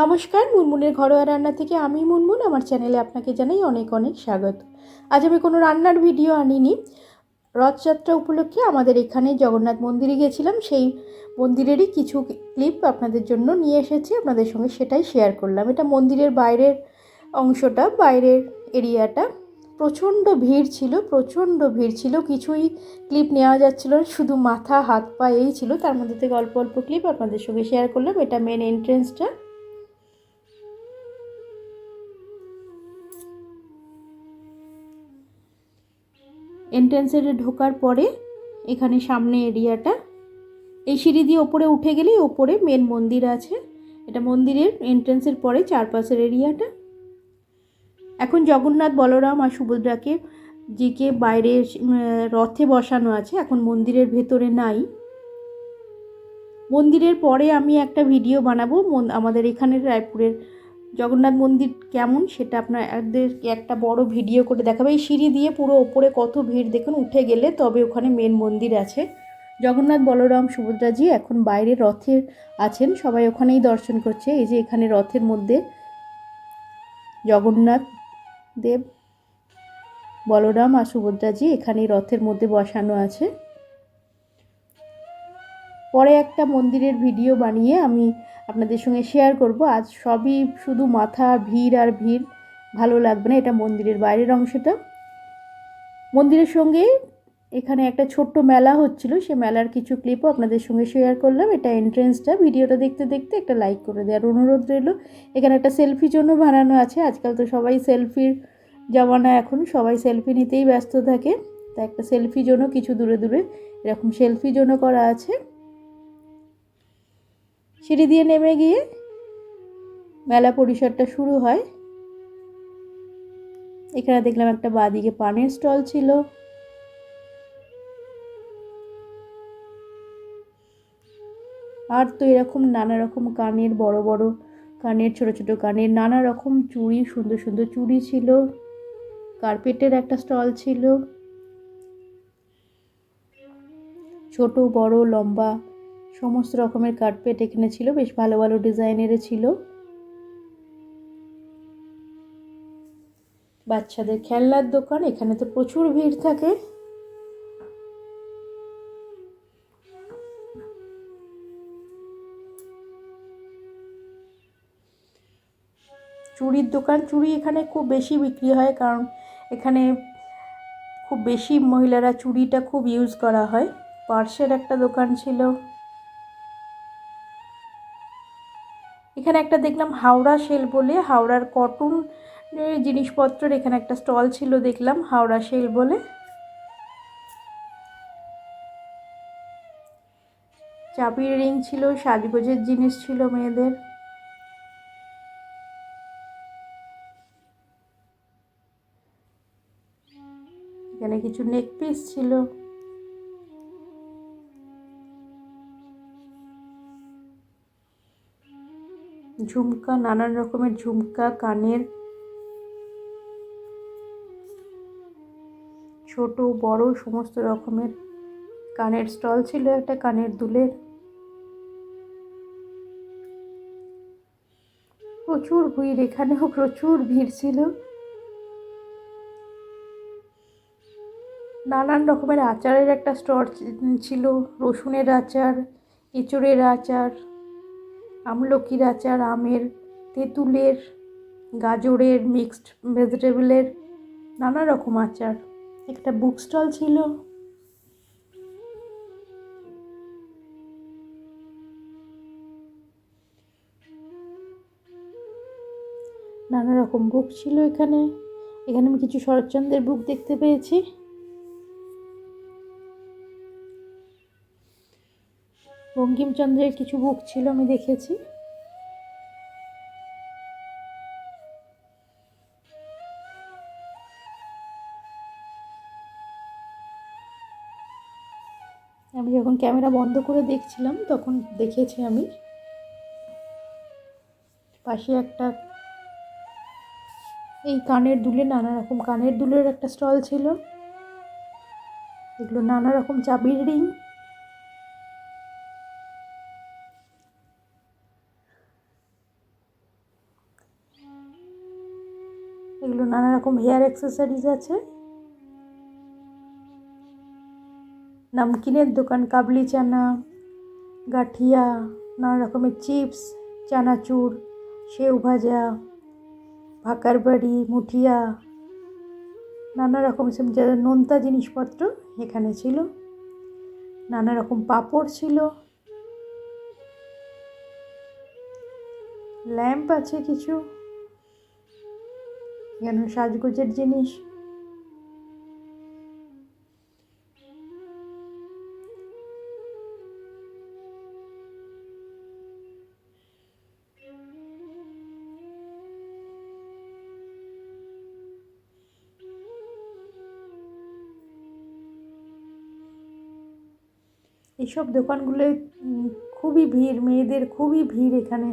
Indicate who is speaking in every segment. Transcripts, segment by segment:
Speaker 1: নমস্কার, মুনমুনের ঘরোয়া রান্না থেকে আমি মুনমুন। আমার চ্যানেলে আপনাকে জানাই অনেক অনেক স্বাগত। আজ আমি কোনো রান্নার ভিডিও আনিনি। রথযাত্রা উপলক্ষে আমাদের এখানে জগন্নাথ মন্দিরে গেছিলাম সেই মন্দিরেরই কিছু ক্লিপ আপনাদের জন্য নিয়ে এসেছি। আপনাদের সঙ্গে সেটাই শেয়ার করলাম। এটা মন্দিরের বাইরের অংশটা, বাইরের এরিয়াটা। প্রচণ্ড ভিড় ছিল, প্রচণ্ড ভিড় ছিল। কিছুই ক্লিপ নেওয়া যাচ্ছিল শুধু মাথা, হাত, পা, এই ছিল। তার মধ্যে থেকে অল্প অল্প ক্লিপ আপনাদের সঙ্গে শেয়ার করলাম। এটা মেন এন্ট্রেন্সটা এন্ট্রেন্সে ঢোকার পরে এখানে সামনে এরিয়াটা। এই সিঁড়ি দিয়ে ওপরে উঠে গেলেই ওপরে মেন মন্দির আছে। এটা মন্দিরের এন্ট্রেন্সের পরে চারপাশের এরিয়াটা। এখন জগন্নাথ, বলরাম আর সুভদ্রাকে জিকে বাইরে রথে বসানো আছে। এখন মন্দিরের ভেতরে নাই। মন্দিরের পরে আমি একটা ভিডিও বানাবো। আমাদের এখানের রায়পুরের জগন্নাথ মন্দির কেমন সেটা আপনাদেরকে একটা বড় ভিডিও করে দেখাবে। এই সিঁড়ি দিয়ে পুরো ওপরে কত ভিড় দেখুন, উঠে গেলে তবে ওখানে মেন মন্দির আছে। জগন্নাথ বলরাম সুভদ্রাজি এখন বাইরে রথের আছেন, সবাই ওখানেই দর্শন করছে। এই যে এখানে রথের মধ্যে জগন্নাথ দেব, বলরাম আর সুভদ্রাজি এখানে রথের মধ্যে বসানো আছে। পরে একটা মন্দিরের ভিডিও বানিয়ে আমি আপনাদের সঙ্গে শেয়ার করব। আজ সবই শুধু মাথা, ভিড় আর ভিড়। ভালো লাগবে না, এটা মন্দিরের বাইরের অংশটা। মন্দিরের সঙ্গে এখানে একটা ছোট্ট মেলা হচ্ছিল, সে মেলার কিছু ক্লিপও আপনাদের সঙ্গে শেয়ার করলাম। এটা এন্ট্রেন্সটা ভিডিওটা দেখতে দেখতে একটা লাইক করে দেওয়ার অনুরোধ রইল। এখানে একটা সেলফি জন্য বানানো আছে। আজকাল তো সবাই সেলফির জমানা এখন, সবাই সেলফি নিতেই ব্যস্ত থাকে। তা একটা সেলফি জন্য কিছু দূরে দূরে এরকম সেলফি জন্য করা আছে। সিঁড়ি দিয়ে নেমে গিয়ে মেলা পরিসরটা শুরু হয়। এখানে দেখলাম একটা বাদিকে পানের স্টল ছিল। আর তো এরকম নানা রকম কানের, বড় বড় কানের, ছোট ছোট কানের, নানা রকম চুড়ি, সুন্দর সুন্দর চুড়ি ছিল। কার্পেটের একটা স্টল ছিল। ছোট, বড়, লম্বা সমস্ত রকমের কার্পেট এখানে ছিল, বেশ ভালো ভালো ডিজাইনের ছিল। বাচ্চাদের খেলনার দোকান, এখানে তো প্রচুর ভিড় থাকে। চুড়ির দোকান, চুড়ি এখানে খুব বেশি বিক্রি হয় কারণ এখানে খুব বেশি মহিলারা চুড়িটা খুব ইউজ করা হয়। পার্সের একটা দোকান ছিল। এখানে একটা দেখলাম হাওড়া সেল বলে, হাওড়ার কটন জিনিসপত্রের এখানে একটা স্টল ছিল দেখলাম, হাওড়া সেল বলে। চাবির রিং ছিল, সাজগোজের জিনিস ছিল মেয়েদের। এখানে কিছু নেক পিস ছিল। ঝুমকা, নানান রকমের ঝুমকা, কানের ছোট, বড়, সমস্ত রকমের কানের স্টল ছিল একটা কানের দুলের। প্রচুর ভিড়, এখানেও প্রচুর ভিড় ছিল। নানান রকমের আচারের একটা স্টল ছিল, রসুনের আচার, এঁচড়ের আচার। আমলকির আচার, আমের, তেঁতুলের, গাজরের মিক্সড ভেজিটেবলের নানা রকম আচার। একটা বুক স্টল ছিল। নানা রকম বুক ছিল এখানে। এখানে আমি কিছু শরৎচন্দ্রের বুক দেখতে পেয়েছি। বঙ্কিমচন্দ্রের কিছু বুক ছিল, আমি দেখেছি। আমি যখন ক্যামেরা বন্ধ করে দেখছিলাম, তখন দেখেছি আমি। পাশে একটা এই কানের দুলে নানা রকম, কানের দুলের একটা স্টল ছিল। এগুলো নানা রকম চাবির রিং। এগুলো নানা রকম হেয়ার অ্যাক্সেসরিজ আছে। নামকিনের দোকান, কাবলি চানা, গাঠিয়া, নানা রকমের চিপস, চানাচুর সেউ ভাজা, ভাকার বাড়ি, মুঠিয়া, নানা রকম সব যা নোনতা জিনিসপত্র এখানে ছিল। নানা রকম পাঁপড় ছিল। ল্যাম্প আছে কিছু। এখানে সাজগোজের জিনিস। এইসব দোকানগুলোয় খুবই ভিড় মেয়েদের খুবই ভিড় এখানে।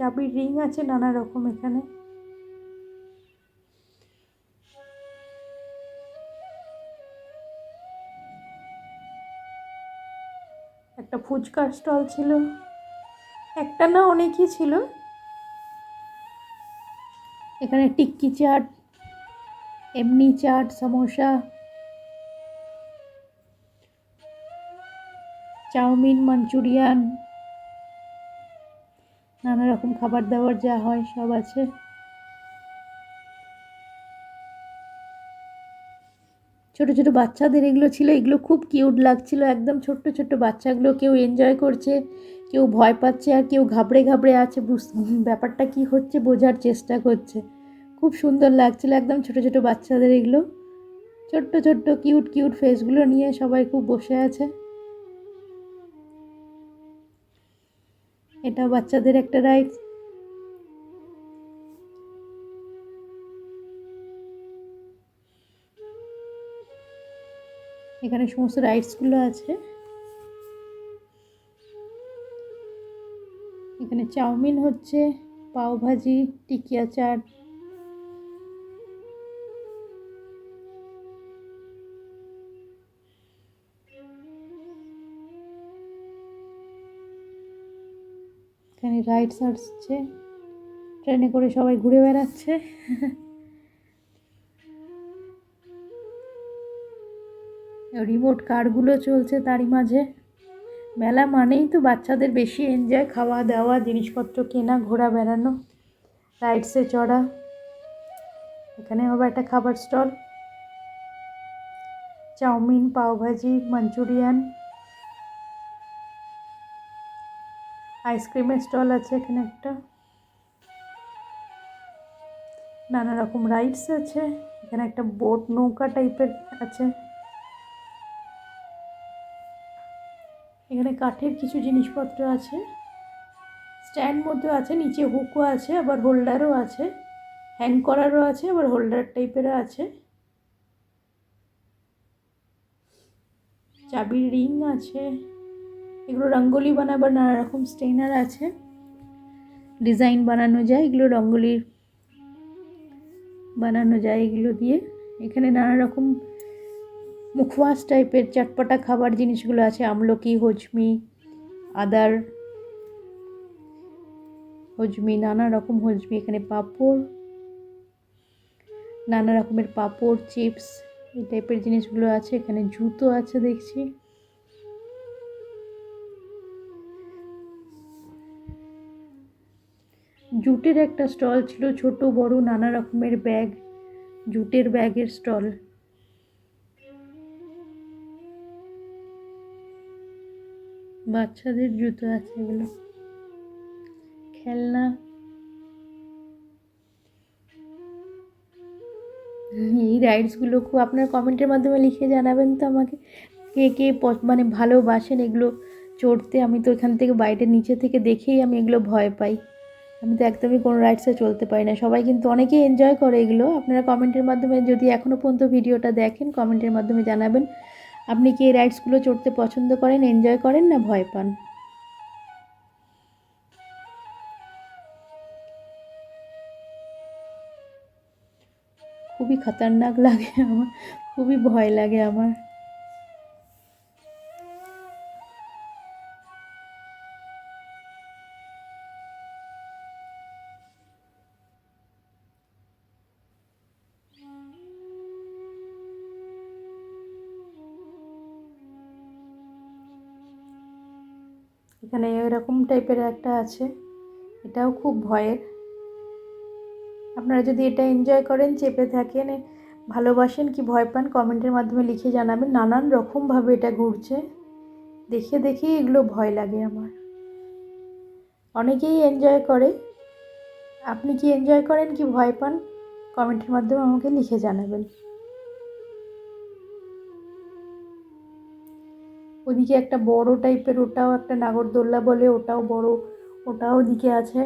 Speaker 1: চাবির রিং আছে নানা রকম এখানে। একটা ফুচকার স্টল ছিল। একটা না অনেকই ছিল। এখানে টিক্কি চাট, এমনি চাট, সমোসা, চাউমিন, মাঞ্চুরিয়ান নানা রকম খাবার দাবার যা হয় সব আছে। ছোট ছোট বাচ্চাদের এগুলো ছিল, এগুলো খুব কিউট লাগছিল। একদম ছোট্ট ছোট্ট বাচ্চাগুলো কেউ এনজয় করছে, কেউ ভয় পাচ্ছে আর কেউ ঘাবড়ে ঘাবড়ে আছে। ব্যাপারটা কি হচ্ছে বোঝার চেষ্টা করছে। খুব সুন্দর লাগছিল একদম ছোট ছোট বাচ্চাদের এগুলো। ছোট্ট ছোট্ট কিউট কিউট ফেসগুলো নিয়ে সবাই খুব বসে আছে। এটা বাচ্চাদের একটা রাইডস এখানে সমস্ত রাইডসগুলো আছে। এখানে চাউমিন হচ্ছে পাওভাজি টিকিয়া চাট রাইডস আসছে ট্রেনে করে সবাই ঘুরে বেড়াচ্ছে। রিমোট কারগুলো চলছে তারই মাঝে। মেলা মানেই তো বাচ্চাদের বেশি এনজয় খাওয়া দাওয়া জিনিসপত্র কেনা, ঘোরা, বেড়ানো, রাইডসে চড়া। এখানে হবে একটা খাবার স্টল। চাউমিন, পাওভাজি, মাঞ্চুরিয়ান আইসক্রিমের স্টল আছে এখানে একটা। নানা রকম রাইডস আছে, এখানে একটা বোট নৌকা টাইপের আছে। এখানে কাঠের কিছু জিনিসপত্র আছে। স্ট্যান্ড মধ্যে আছে, নিচে হুকও আছে, আবার হোল্ডারও আছে। হ্যাং করারও আছে, আবার হোল্ডার টাইপেরও আছে। চাবির রিং আছে। এগুলো রঙ্গোলি বানাবার নানা রকম স্টেনার আছে, ডিজাইন বানানো যায়, এগুলো রঙ্গোলির বানানো যায় এগুলো দিয়ে। এখানে নানা রকম মুখওয়াশ টাইপের চটপটা খাবার জিনিসগুলো আছে, আমলকি, হজমি, আদার হজমি নানা রকম হজমি, এখানে পাঁপড় নানা রকমের পাঁপড়, চিপস, এই টাইপের জিনিসগুলো আছে, এখানে জুতো আছে দেখছি। জুটের একটা স্টল ছিল, ছোট, বড়, নানা রকমের ব্যাগ, জুটের ব্যাগের স্টল। বাচ্চাদের জুতো আছে এগুলো। খেলনা। এই রাইডসগুলো খুব আপনার কমেন্টের মাধ্যমে লিখে জানাবেন তো আমাকে। কে কে মানে ভালোবাসেন এগুলো চড়তে, আমি তো এখান থেকে বাইরে নিচে থেকে দেখেই আমি এগুলো ভয় পাই। আমি তো একদমই কোনো রাইডসে চলতে পারি না। সবাই কিন্তু অনেকেই এনজয় করে এগুলো। আপনারা কমেন্টের মাধ্যমে যদি এখনও পর্যন্ত ভিডিওটা দেখেন কমেন্টের মাধ্যমে জানাবেন আপনি কি এই রাইডসগুলো চড়তে পছন্দ করেন এনজয় করেন না ভয় পান? খুবই খতরনাক লাগে আমার, খুবই ভয় লাগে আমার। এখানে এরকম টাইপের একটা আছে। এটাও খুব ভয়ের। আপনারা যদি এটা এনজয় করেন, চেপে থাকেন ভালোবাসেন কি ভয় পান কমেন্টের মাধ্যমে লিখে জানাবেন। নানান রকমভাবে এটা ঘুরছে। দেখে দেখে এগুলো ভয় লাগে আমার। অনেকেই এনজয় করে। আপনি কি এনজয় করেন, কি ভয় পান কমেন্টের মাধ্যমে আমাকে লিখে জানাবেন। ওদিকে একটা বড় টাইপের, ওটাও একটা নাগরদোল্লা বলে, ওটাও বড়, ওটাও ওদিকে আছে।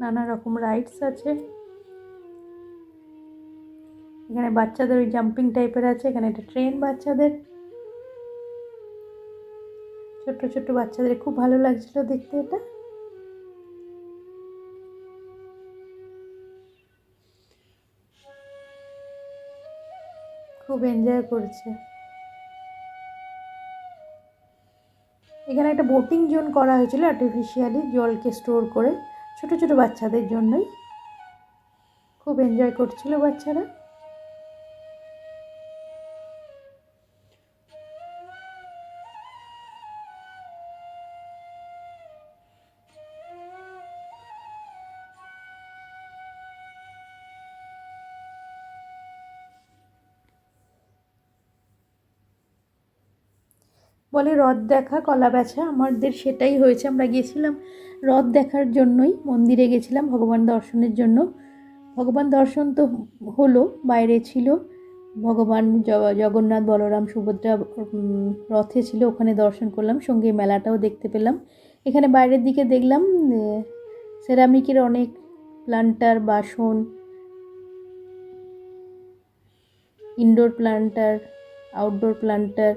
Speaker 1: নানা রকম রাইডস আছে। এখানে বাচ্চাদের ওই জাম্পিং টাইপের আছে, এখানে একটা ট্রেন বাচ্চাদের। ছোট্ট ছোট্ট বাচ্চাদের, খুব ভালো লাগছিল দেখতে এটা। এনজয় করছে। এখানে একটা বোটিং জোন করা হয়েছিল আর্টিফিশিয়ালি জলকে স্টোর করে ছোট ছোট বাচ্চাদের জন্যই। খুব এনজয় করছিল বাচ্চারা। বলে, রথ দেখা, কলা বেচা, আমাদের সেটাই হয়েছে। আমরা গেছিলাম রথ দেখার জন্যই, মন্দিরে গেছিলাম ভগবান দর্শনের জন্য। ভগবান দর্শন তো হলো, বাইরে ছিল। ভগবান জগন্নাথ, বলরাম, সুভদ্রা রথে ছিল, ওখানে দর্শন করলাম। সঙ্গে মেলাটাও দেখতে পেলাম। এখানে বাইরের দিকে দেখলাম সেরামিকের অনেক প্লান্টার, বাসন, indoor planter, outdoor planter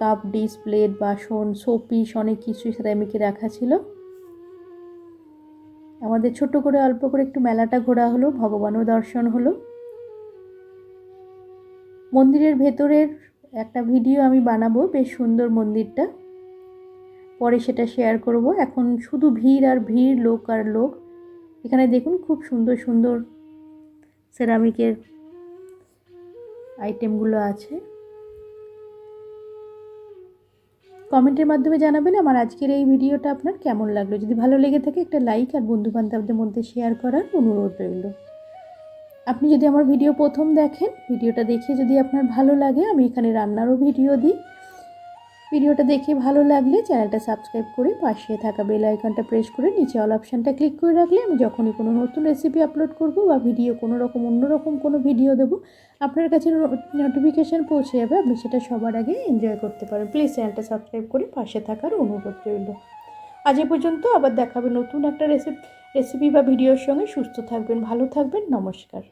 Speaker 1: cup dish plate, বাসন, শোপিস অনেক কিছুই সেরামিকে রাখা ছিল। আমাদের ছোট করে অল্প করে একটু মেলাটা ঘোরা হলো, ভগবানও দর্শন হলো। মন্দিরের ভেতরের একটা ভিডিও আমি বানাবো, বেশ সুন্দর মন্দিরটা। পরে সেটা শেয়ার করব। এখন শুধু ভিড় আর ভিড়, লোক আর লোক। এখানে দেখুন খুব সুন্দর সুন্দর সেরামিকের আইটেমগুলো আছে। কমেন্টের মাধ্যমে জানাবেন আমার আজকের এই ভিডিওটা আপনার কেমন লাগল। যদি ভালো লেগে থাকে একটা লাইক আর বন্ধুবান্ধবদের মধ্যে শেয়ার করার অনুরোধ রইল। আপনি যদি আমার ভিডিও প্রথম দেখেন, ভিডিওটা দেখে যদি আপনার ভালো লাগে, আমি এখানে রান্নারও ভিডিও দিই। ভিডিওটা দেখে ভালো লাগলে চ্যানেলটা সাবস্ক্রাইব করে পাশে থাকা বেল আইকনটা প্রেস করে নিচে অল অপশানটা ক্লিক করে রাখলে আমি যখনই কোনো নতুন রেসিপি আপলোড করব বা ভিডিও কোনো রকম অন্যরকম কোনো ভিডিও দেবো, আপনার কাছে নোটিফিকেশান পৌঁছে যাবে। আপনি সেটা সবার আগে এনজয় করতে পারেন। প্লিজ চ্যানেলটা সাবস্ক্রাইব করে পাশে থাকার অনুরোধ রইল। আজ এ পর্যন্ত আবার দেখাবে নতুন একটা রেসিপি রেসিপি বা ভিডিওর সঙ্গে। সুস্থ থাকবেন, ভালো থাকবেন। নমস্কার।